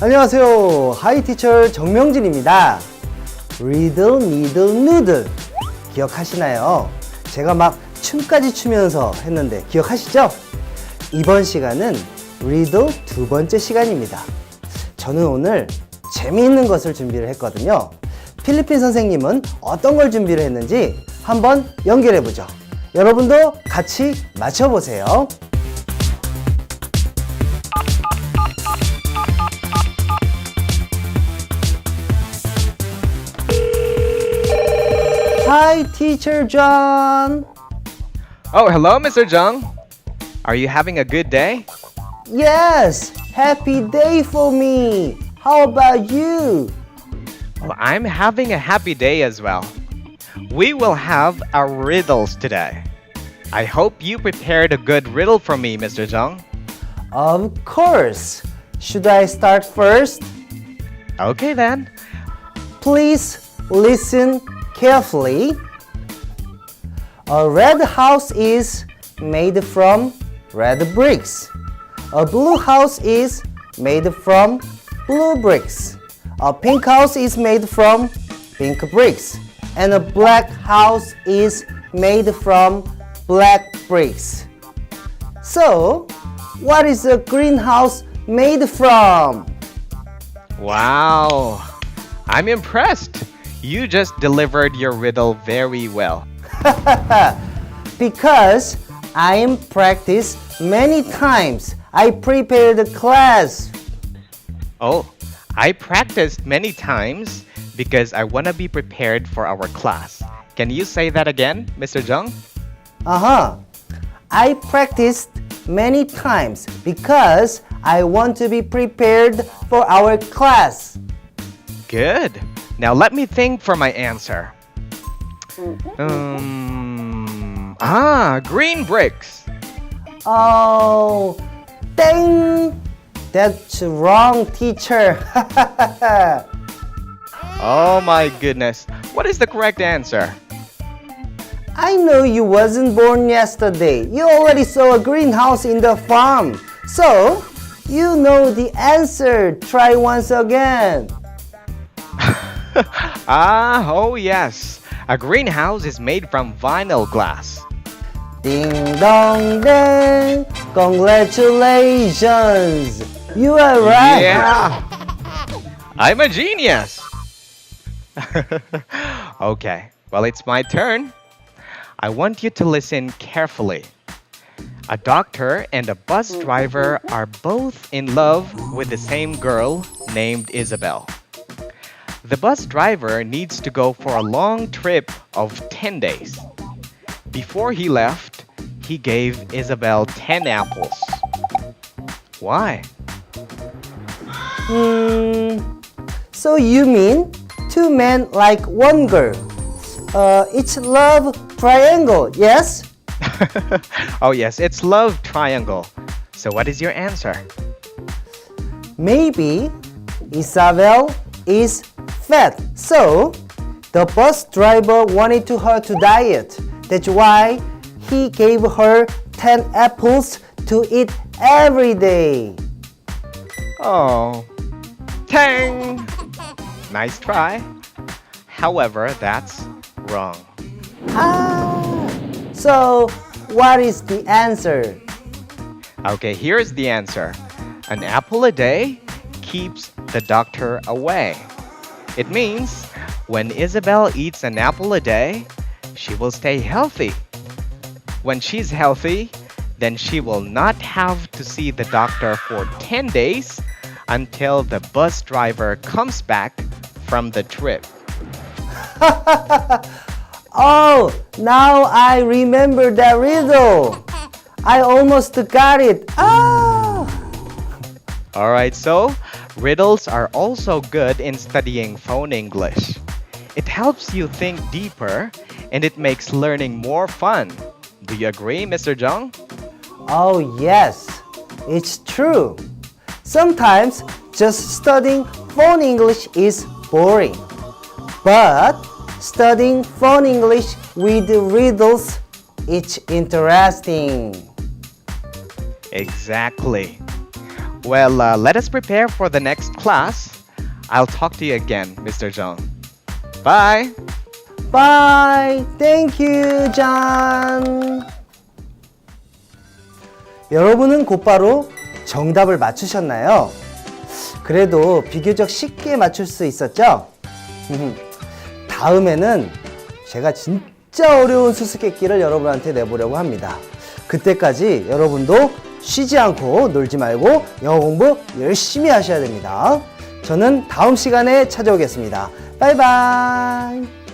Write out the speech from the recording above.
안녕하세요. 하이티처 정명진입니다. 리들 니들 누들 기억하시나요? 제가 막 춤까지 추면서 했는데 기억하시죠? 이번 시간은 리들 두 번째 시간입니다. 저는 오늘 재미있는 것을 준비를 했거든요. 필리핀 선생님은 어떤 걸 준비를 했는지 한번 연결해 보죠. 여러분도 같이 맞춰보세요. Hi, Teacher John. Oh, hello, Mr. Jung. Are you having a good day? Yes, happy day for me. How about you? Well, I'm having a happy day as well. We will have our riddles today. I hope you prepared a good riddle for me, Mr. Jung. Of course. Should I start first? Okay then. Please listen carefully. A red house is made from red bricks. A blue house is made from blue bricks. A pink house is made from pink bricks. And a black house is made from black bricks. So, what is a green house made from? Wow. I'm impressed. You just delivered your riddle very well. Because I am practiced many times. I prepared the class. Oh, I practiced many times because I want to be prepared for our class. Can you say that again, Mr. Jung? Uh-huh. I practiced many times because I want to be prepared for our class. Good. Now let me think for my answer. Um, ah, green bricks. Oh, dang! That's wrong, teacher. Oh my goodness. What is the correct answer? I know you wasn't born yesterday. You already saw a greenhouse in the farm. So, you know the answer. Try once again. ah, oh yes. A greenhouse is made from vinyl glass. Ding dong ding. Congratulations. You are right. Yeah. I'm a genius. okay, well, it's my turn. I want you to listen carefully. A doctor and a bus driver are both in love with the same girl named Isabel. The bus driver needs to go for a long trip of 10 days. Before he left, he gave Isabel 10 apples. Why? Hmm. So you mean two men like one girl? Uh, it's love triangle, yes? oh, yes, it's love triangle. So, what is your answer? Maybe Isabel is fat, so the bus driver wanted to her to diet. That's why he gave her 10 apples to eat every day. Oh, tang! Nice try. However, that's wrong. Ah, so what is the answer? Okay, here's the answer An apple a day keeps the doctor away. It means when Isabel eats an apple a day, she will stay healthy. When she's healthy, then she will not have to see the doctor for 10 days until the bus driver comes back from the trip. Oh, now I remember that riddle. I almost got it. Ah! Alright, so riddles are also good in studying phone English. It helps you think deeper and it makes learning more fun. Do you agree, Mr. Jung? Oh, yes, it's true. Sometimes just studying phone English is boring. But studying phone English with riddles it's interesting. Exactly. Well, uh, let us prepare for the next class. I'll talk to you again, Mr. Zhang. Bye. Bye. Thank you, John. 여러분은 곧바로 정답을 맞추셨나요? 그래도 비교적 쉽게 맞출 수 있었죠? 다음에는 제가 진짜 어려운 수수께끼를 여러분한테 내보려고 합니다. 그때까지 여러분도 쉬지 않고 놀지 말고 영어 공부 열심히 하셔야 됩니다. 저는 다음 시간에 찾아오겠습니다. 바이바이.